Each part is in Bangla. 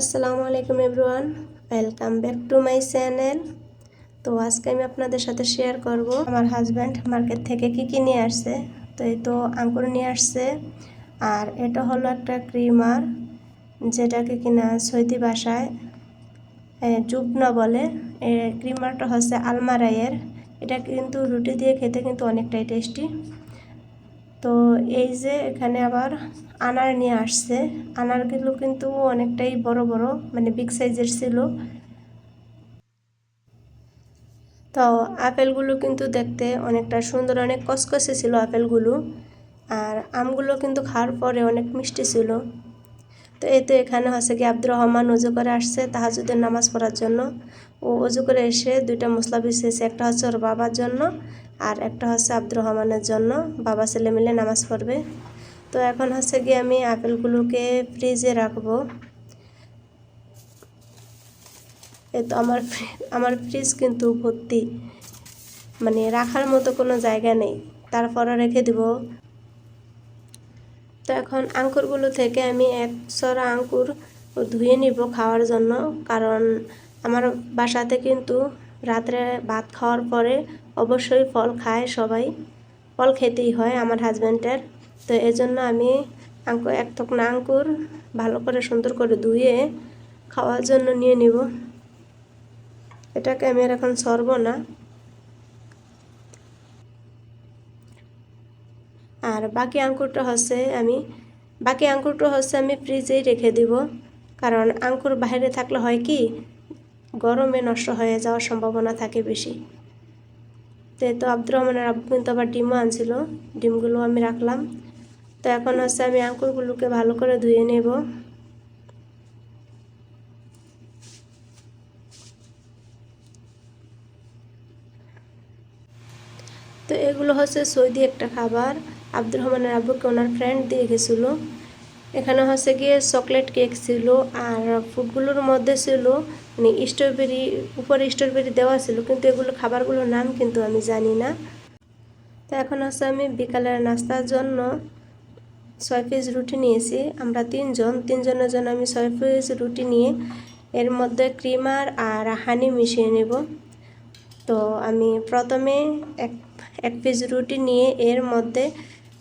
আসসালামু আলাইকুম everyone. Welcome back to my channel তো আজকে আমি আপনাদের সাথে শেয়ার করব আমার হাজব্যান্ড মার্কেট থেকে কি কি নিয়ে আসছে। তো এই তো আঙ্কুর নিয়ে আসছে। আর এটা হলো একটা ক্রিমার যেটাকে কিনা সৈতি ভাষায় জুবনা বলে। ক্রিমারটা হচ্ছে আলমারাইয়ের। এটা কিন্তু রুটি দিয়ে খেতে কিন্তু অনেকটাই টেস্টি তো এই যে এখানে আবার আনার নিয়ে আসছে। আনারগুলো কিন্তু অনেকটাই বড় বড় মানে বিগ সাইজের ছিল। তো আপেলগুলো কিন্তু দেখতে অনেকটা সুন্দর, অনেক কসকসে ছিল আপেলগুলো। আর আমগুলো কিন্তু খাওয়ার পরে অনেক মিষ্টি ছিল। তো এই তো এখানে হচ্ছে কি আব্দুর রহমান উজু করে আসছে তাহাজুদের নামাজ পড়ার জন্য। ও উজু করে এসে দুইটা মশলা বিছিয়েছে একটা হচ্ছে ওর বাবার জন্য আর একটা হচ্ছে আব্দুর রহমানের জন্য। বাবা ছেলে মিলে নামাজ পড়বে। তো এখন হচ্ছে গিয়ে আমি আপেলগুলোকে ফ্রিজে রাখব। এই তো আমার আমার ফ্রিজ কিন্তু ভর্তি। মানে রাখার মতো কোনো জায়গা নেই। তারপরে রেখে দিব। তো এখন আঙ্কুরগুলো থেকে আমি এক সরা আঙ্কুর ধুয়ে নিব খাওয়ার জন্য। কারণ আমার বাসাতে কিন্তু রাত্রে ভাত খাওয়ার পরে অবশ্যই ফল খায় সবাই। ফল খেতেই হয় আমার হাজব্যান্ডের তো এজন্য আমি আঙ্কুর এক থকনা আঙ্কুর ভালো করে সুন্দর করে ধুয়ে খাওয়ার জন্য নিয়ে নিব। এটাকে আমি আর এখন সরব না। আর বাকি আঙ্কুরটা হচ্ছে আমি, বাকি আঙ্কুরটা হচ্ছে আমি ফ্রিজেই রেখে দিব। কারণ আঙ্কুর বাইরে থাকলে হয় কি, গরমে নষ্ট হয়ে যাওয়ার সম্ভাবনা থাকে বেশি। তো তো আব্দুর রহমানের আব্বু কিন্তু আবার ডিমও আনছিল, ডিমগুলো আমি রাখলাম। তো এখন হচ্ছে আমি আঙ্কুরগুলোকে ভালো করে ধুয়ে নেব। তো এগুলো হচ্ছে সৌদি একটা খাবার। আব্দুর রহমানের আব্বুকে ওনার ফ্রেন্ড দিয়ে গেছিল। এখানে হচ্ছে গিয়ে চকলেট কেক ছিল আর ফুডগুলোর মধ্যে ছিল মানে স্ট্রবেরি উপরে স্ট্রবেরি দেওয়া ছিল, কিন্তু এগুলো খাবারগুলোর নাম কিন্তু আমি জানি না। তো এখন হচ্ছে আমি বিকালের নাস্তার জন্য ছয় পিস রুটি নিয়েছি। আমরা তিনজন, তিনজনের জন্য আমি ছয় পিস রুটি নিয়ে এর মধ্যে ক্রিমার আর হানি মিশিয়ে নেব। তো আমি প্রথমে এক এক পিস রুটি নিয়ে এর মধ্যে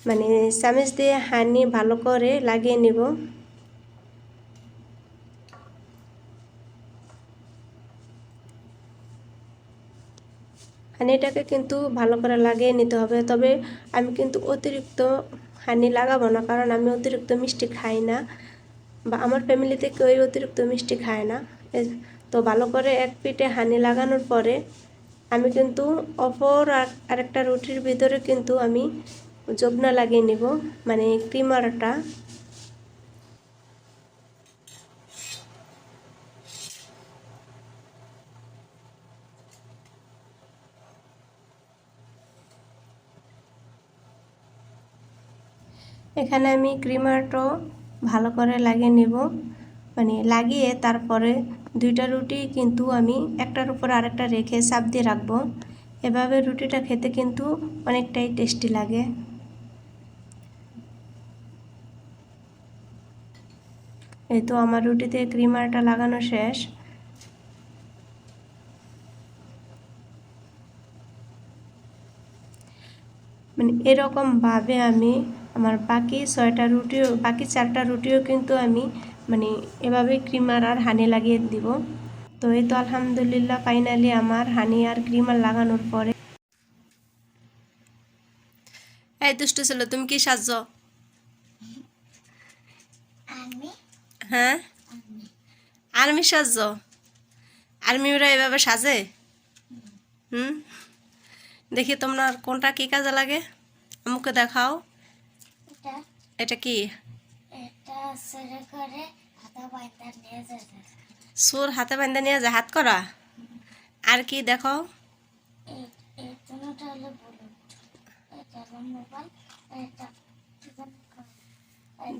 মানে চামচ দিয়ে হানি ভালো করে লাগিয়ে নেব। হানিটাকে কিন্তু ভালো করে লাগিয়ে নিতে হবে, তবে আমি কিন্তু অতিরিক্ত হানি লাগাবো না, কারণ আমি অতিরিক্ত মিষ্টি খাই না বা আমার ফ্যামিলিতে কেউই অতিরিক্ত মিষ্টি খায় না। তো ভালো করে এক পিঠে হানি লাগানোর পরে আমি কিন্তু অপর আর, আরেকটা রুটির ভিতরে কিন্তু আমি জবনা লাগিয়ে নিব। মানে ক্রিমারটা এখানে আমি ক্রিমারটাও ভালো করে লাগিয়ে নেব। মানে লাগিয়ে তারপরে দুইটা রুটি কিন্তু আমি একটার উপর আরেকটা রেখে চাপ দিয়ে রাখব। এভাবে রুটিটা খেতে কিন্তু অনেকটাই টেস্টি লাগে। এই তো আমার রুটিতে ক্রিমারটা লাগানো শেষ। মানে এরকমভাবে আমি আমার বাকি ছয়টা রুটিও বাকি চারটা রুটিও কিন্তু আমি মানে এভাবে ক্রিমার আর হানি লাগিয়ে দিব। তো এই তো আলহামদুলিল্লাহ ফাইনালি আমার হানি আর ক্রিমার লাগানোর পরে। এই দুষ্ট ছিল তুমি কি সাজছ? হ্যাঁ? আর্মি সাজছ আর্মি ওরা এভাবে সাজে? হুম? দেখি তোমার কোনটা কি কাজে লাগে? আমাকে দেখাও। এটা। কি? সুর হাতে বান্ধা নিয়ে যায় হাত করা? আর কি দেখো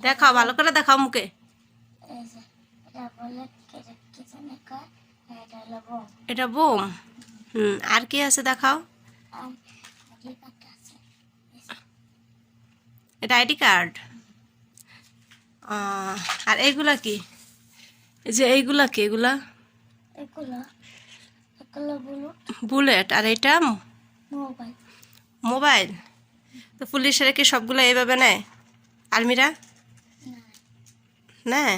দেখাও ভালো করে দেখাও মুখে। এটা বোম? হুম আর কি আছে দেখাও। এটা আইডি কার্ড? আর এইগুলা কি? এই যে এইগুলা কি এগুলা? এগুলো এগুলো বলো বুলেট আর এটা মোবাইল। মোবাইল? তো পুলিশেরা কি সবগুলো এইভাবে নেয়? আর্মিরা নেয়?